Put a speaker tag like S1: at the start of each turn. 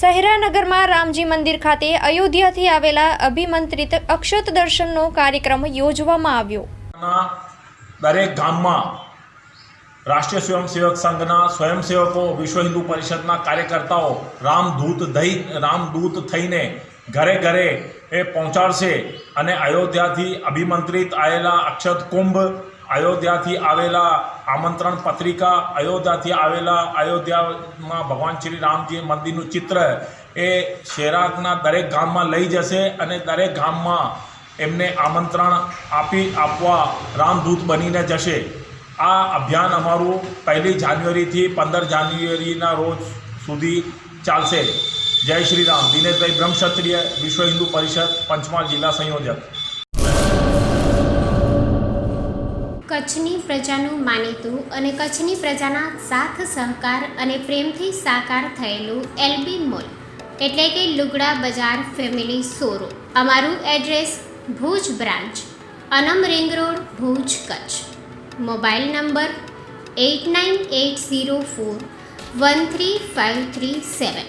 S1: સહેરાનગરમાં રામજી મંદિર ખાતે અયોધ્યાથી આવેલા અભિમંત્રિત અક્ષત દર્શનનો કાર્યક્રમ યોજવામાં આવ્યો.
S2: દરેક ગામમાં રાષ્ટ્રીય સ્વયંસેવક સંઘના સ્વયંસેવકો, વિશ્વ હિન્દુ પરિષદના કાર્યકર્તાઓ રામદૂત દહી, રામદૂત થઈને ઘરે ઘરે એ પહોંચાડશે અને અયોધ્યાથી અભિમંત્રિત આવેલા અક્ષત કુંભ, અયોધ્યાથી આવેલા આમંત્રણ પત્રિકા, અયોધ્યાથી આવેલા અયોધ્યામાં ભગવાન શ્રી રામજી મંદિરનું ચિત્ર એ શેરાકના દરેક ગામમાં લઈ જશે અને દરેક ગામમાં એમને આમંત્રણ આપી આપવા રામદૂત બનીને જશે. આ અભિયાન અમારું પહેલી જાન્યુઆરીથી પંદર જાન્યુઆરીના રોજ સુધી ચાલશે. જય શ્રી રામ. દિનેશભાઈ બ્રહ્મક્ષત્રિય વિશ્વ હિન્દુ પરિષદ, પંચમહાલ જિલ્લા સંયોજક.
S3: કચ્છની પ્રજાનું માનીતું અને કચ્છની પ્રજાના સાથ, સહકાર અને પ્રેમથી સાકાર થયેલું એલબી મોલ, એટલે કે લુગડા બજાર ફેમિલી સોરો અમારું address Bhuj branch, Anam ring road, Bhuj, Kutch. Mobile number eight nine eight zero four one three five three seven.